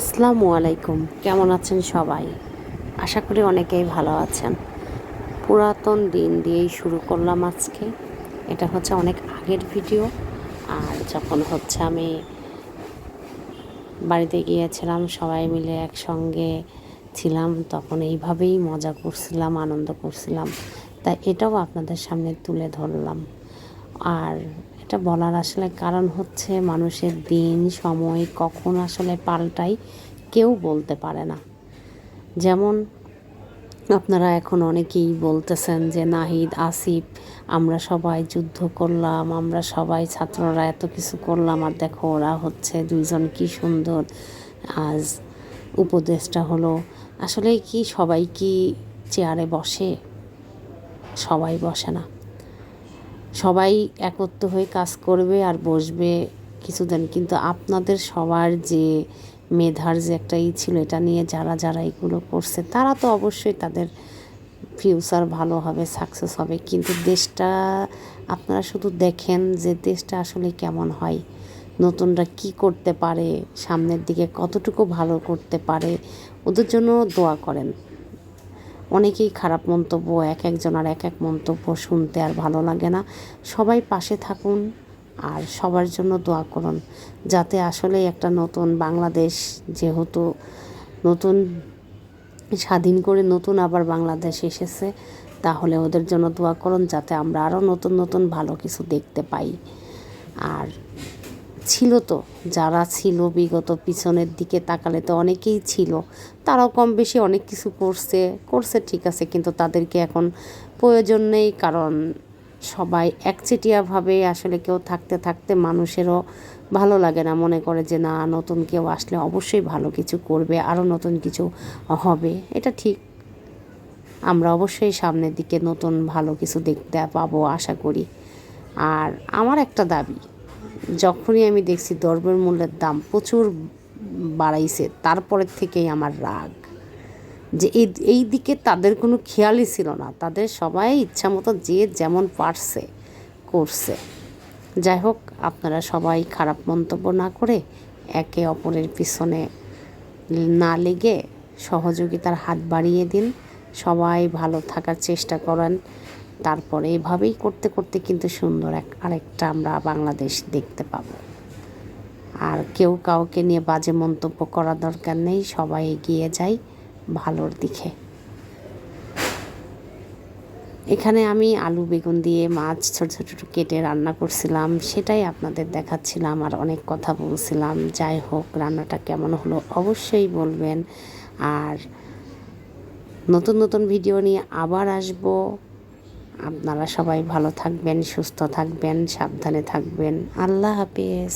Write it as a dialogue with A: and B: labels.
A: আসসালামু আলাইকুম। কেমন আছেন সবাই? আশা করি অনেকেই ভালো আছেন। পুরাতন দিন দিয়েই শুরু করলাম আজকে। এটা হচ্ছে অনেক আগের ভিডিও। আর যখন হচ্ছে আমি বাড়িতে গিয়েছিলাম, সবাই মিলে একসঙ্গে ছিলাম, তখন এইভাবেই মজা করছিলাম, আনন্দ করছিলাম। তাই এটাও আপনাদের সামনে তুলে ধরলাম। আর এটা বলার আসলে কারণ হচ্ছে মানুষের দিন, সময় কখন আসলে পাল্টায় কেউ বলতে পারে না। যেমন আপনারা এখন অনেকেই বলতেছেন যে, নাহিদ, আসিফ, আমরা সবাই যুদ্ধ করলাম, আমরা সবাই ছাত্ররা এত কিছু করলাম, আর দেখো ওরা হচ্ছে দুইজন কি সুন্দর। আজ উপদেশটা হলো, আসলে কি সবাই কি চেয়ারে বসে? সবাই বসে না। সবাই একত্র হয়ে কাজ করবে আর বসবে কিছুদিন। কিন্তু আপনাদের সবার যে মেধার যে একটা ই ছিল, এটা নিয়ে যারা যারা এগুলো করছে, তারা তো অবশ্যই তাদের ফিউচার ভালো হবে সাকসেস হবে। কিন্তু দেশটা, আপনারা শুধু দেখেন যে দেশটা আসলে কেমন হয়, নতুনরা কি করতে পারে, সামনের দিকে কতটুকু ভালো করতে পারে, ওদের জন্য দোয়া করেন। অনেকেই খারাপ মন্তব্য, এক একজনের এক এক মন্তব্য শুনতে আর ভালো লাগে না। সবাই পাশে থাকুন আর সবার জন্য দোয়া করুন, যাতে আসলে একটা নতুন বাংলাদেশ যেহেতু নতুন, স্বাধীন করে নতুন আবার বাংলাদেশ এসেছে, তাহলে ওদের জন্য দোয়া করুন, যাতে আমরা আরও নতুন নতুন ভালো কিছু দেখতে পাই। আর ছিল তো, যারা ছিল বিগত পিছনের দিকে তাকালে তো অনেকেই ছিল। তারাও কম বেশি অনেক কিছু করছে করছে ঠিক আছে, কিন্তু তাদেরকে এখন প্রয়োজন নেই, কারণ সবাই একচেটিয়াভাবে আসলে কেউ থাকতে থাকতে মানুষেরও ভালো লাগে না। মনে করে যে, না, নতুন কেউ আসলে অবশ্যই ভালো কিছু করবে, আরও নতুন কিছু হবে। এটা ঠিক। আমরা অবশ্যই সামনের দিকে নতুন ভালো কিছু দেখতে পাবো, আশা করি। আর আমার একটা দাবি যখনই আমি দেখছি দ্রব্যের মূল্যের দাম প্রচুর বাড়াইছে, তারপরের থেকেই আমার রাগ। যে এই এই দিকে তাদের কোনো খেয়ালই ছিল না। তাদের সবাই ইচ্ছা মতো যে যেমন পারছে, করছে। যাই হোক, আপনারা সবাই খারাপ মন্তব্য না করে একে অপরের পিছনে না লেগে সহযোগিতার হাত বাড়িয়ে দিন। সবাই ভালো থাকার চেষ্টা করেন। তারপরে এভাবেই করতে করতে কিন্তু সুন্দর এক, আরেকটা আমরা বাংলাদেশ দেখতে পাবো। আর কেউ কাউকে নিয়ে বাজে মন্তব্য করা দরকার নেই, সবাই এগিয়ে যায় ভালোর দিকে। এখানে আমি আলু, বেগুন দিয়ে মাছ ছোট ছোট কেটে রান্না করছিলাম, সেটাই আপনাদের দেখাচ্ছিলাম আর অনেক কথা বলছিলাম। যাই হোক, রান্নাটা কেমন হলো অবশ্যই বলবেন। আর নতুন নতুন ভিডিও নিয়ে আবার আসব। আপনারা সবাই ভালো থাকবেন সুস্থ থাকবেন সাবধানে থাকবেন। আল্লাহ হাফিজ।